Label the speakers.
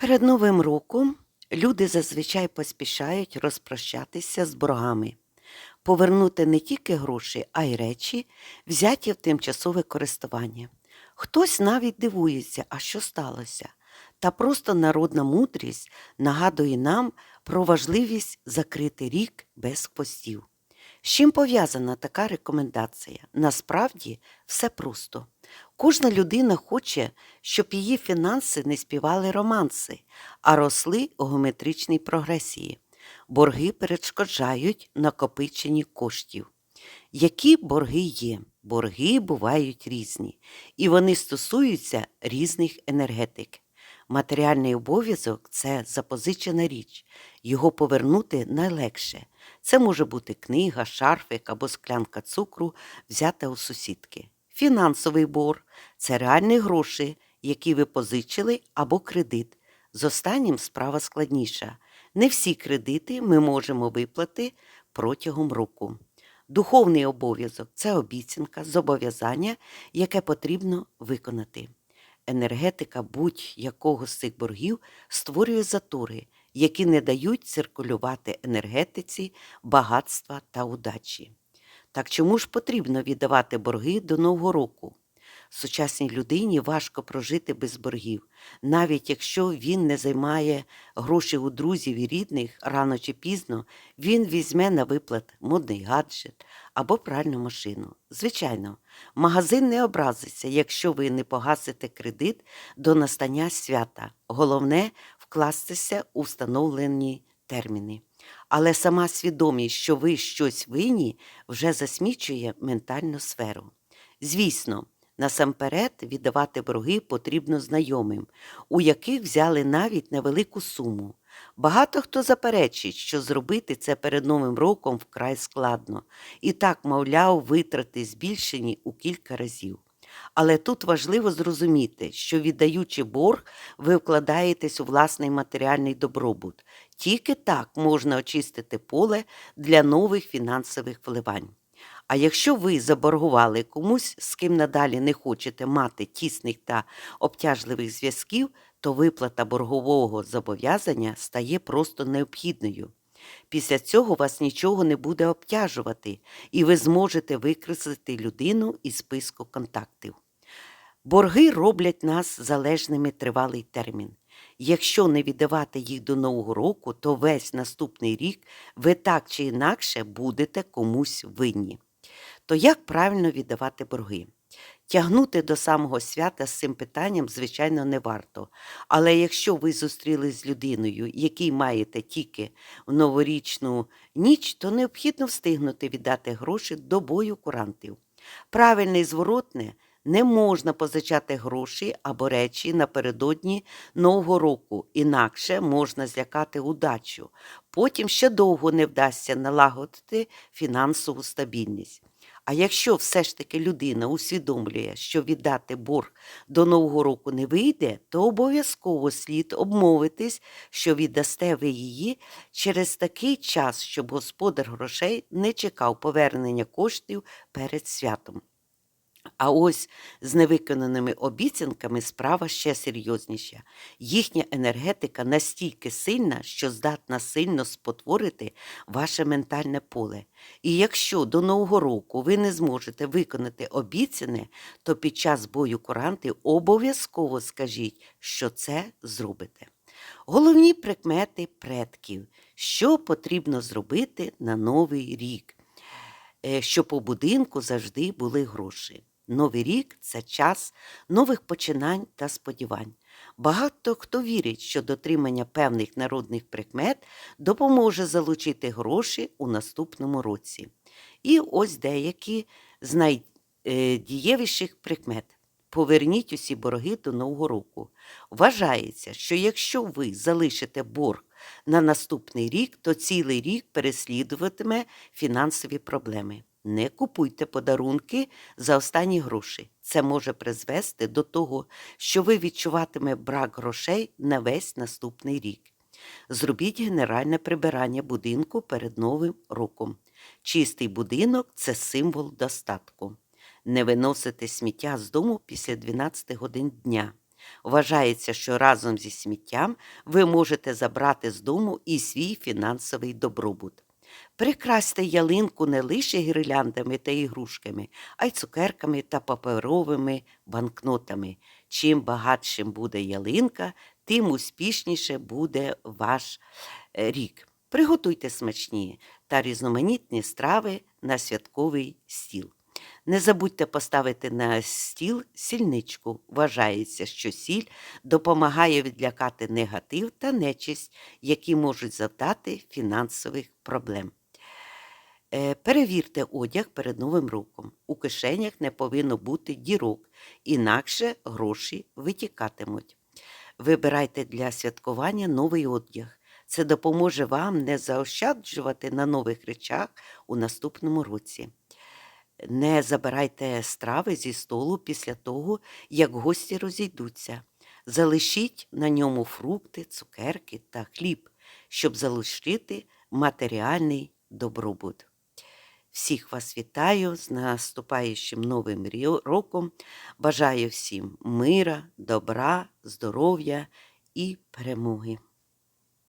Speaker 1: Перед Новим роком люди зазвичай поспішають розпрощатися з боргами, повернути не тільки гроші, а й речі, взяті в тимчасове користування. Хтось навіть дивується, а що сталося. Та просто народна мудрість нагадує нам про важливість закрити рік без хвостів. З чим пов'язана така рекомендація? Насправді все просто. Кожна людина хоче, щоб її фінанси не співали романси, а росли у геометричній прогресії. Борги перешкоджають накопиченні коштів. Які борги є? Борги бувають різні, і вони стосуються різних енергетик. Матеріальний обов'язок це запозичена річ, його повернути найлегше. Це може бути книга, шарфик або склянка цукру, взята у сусідки. Фінансовий борг це реальні гроші, які ви позичили або кредит. З останнім справа складніша. Не всі кредити ми можемо виплати протягом року. Духовний обов'язок це обіцянка, зобов'язання, яке потрібно виконати. Енергетика будь-якого з цих боргів створює затори, які не дають циркулювати енергетиці, багатства та удачі. Так чому ж потрібно віддавати борги до Нового року? Сучасній людині важко прожити без боргів, навіть якщо він не займає гроші у друзів і рідних, рано чи пізно він візьме на виплат модний гаджет або пральну машину. Звичайно, магазин не образиться, якщо ви не погасите кредит до настання свята. Головне вкластися у встановлені терміни. Але сама свідомість, що ви щось винні, вже засмічує ментальну сферу. Звісно, насамперед віддавати борги потрібно знайомим, у яких взяли навіть невелику суму. Багато хто заперечить, що зробити це перед Новим роком вкрай складно, і так, мовляв, витрати збільшені у кілька разів. Але тут важливо зрозуміти, що віддаючи борг, ви вкладаєтесь у власний матеріальний добробут. Тільки так можна очистити поле для нових фінансових вливань. А якщо ви заборгували комусь, з ким надалі не хочете мати тісних та обтяжливих зв'язків, то виплата боргового зобов'язання стає просто необхідною. Після цього вас нічого не буде обтяжувати, і ви зможете викреслити людину із списку контактів. Борги роблять нас залежними тривалий термін. Якщо не віддавати їх до Нового року, то весь наступний рік ви так чи інакше будете комусь винні. То як правильно віддавати борги? Тягнути до самого свята з цим питанням, звичайно, не варто. Але якщо ви зустрілись з людиною, якій маєте тільки в новорічну ніч, то необхідно встигнути віддати гроші до бою курантів. Правильне і зворотне не можна позичати гроші або речі напередодні Нового року, інакше можна злякати удачу. Потім ще довго не вдасться налагодити фінансову стабільність. А якщо все ж таки людина усвідомлює, що віддати борг до Нового року не вийде, то обов'язково слід обмовитись, що віддасте ви її через такий час, щоб господар грошей не чекав повернення коштів перед святом. А ось з невиконаними обіцянками справа ще серйозніша. Їхня енергетика настільки сильна, що здатна сильно спотворити ваше ментальне поле. І якщо до Нового року ви не зможете виконати обіцяне, то під час бою куранти обов'язково скажіть, що це зробите. Головні прикмети предків, що потрібно зробити на новий рік, Е, щоб у будинку завжди були гроші. Новий рік це час нових починань та сподівань. Багато хто вірить, що дотримання певних народних прикмет допоможе залучити гроші у наступному році. І ось деякі з найдієвіших прикмет. Поверніть усі борги до Нового року. Вважається, що якщо ви залишите борг на наступний рік, то цілий рік переслідуватиме фінансові проблеми. Не купуйте подарунки за останні гроші. Це може призвести до того, що ви відчуватиме брак грошей на весь наступний рік. Зробіть генеральне прибирання будинку перед Новим роком. Чистий будинок це символ достатку. Не виносите сміття з дому після 12 годин дня. Вважається, що разом зі сміттям ви можете забрати з дому і свій фінансовий добробут. Прикрасьте ялинку не лише гірляндами та ігрушками, а й цукерками та паперовими банкнотами. Чим багатшим буде ялинка, тим успішніше буде ваш е, рік. Приготуйте смачні та різноманітні страви на святковий стіл. Не забудьте поставити на стіл сільничку. Вважається, що сіль допомагає відлякати негатив та нечисть, які можуть завдати фінансових проблем. Е, Перевірте одяг перед Новим роком. У кишенях не повинно бути дірок, інакше гроші витікатимуть. Вибирайте для святкування новий одяг. Це допоможе вам не заощаджувати на нових речах у наступному році. Не забирайте страви зі столу після того, як гості розійдуться. Залишіть на ньому фрукти, цукерки та хліб, щоб залишити матеріальний добробут. Всіх вас вітаю з наступаючим новим роком. Бажаю всім мира, добра, здоров'я і перемоги.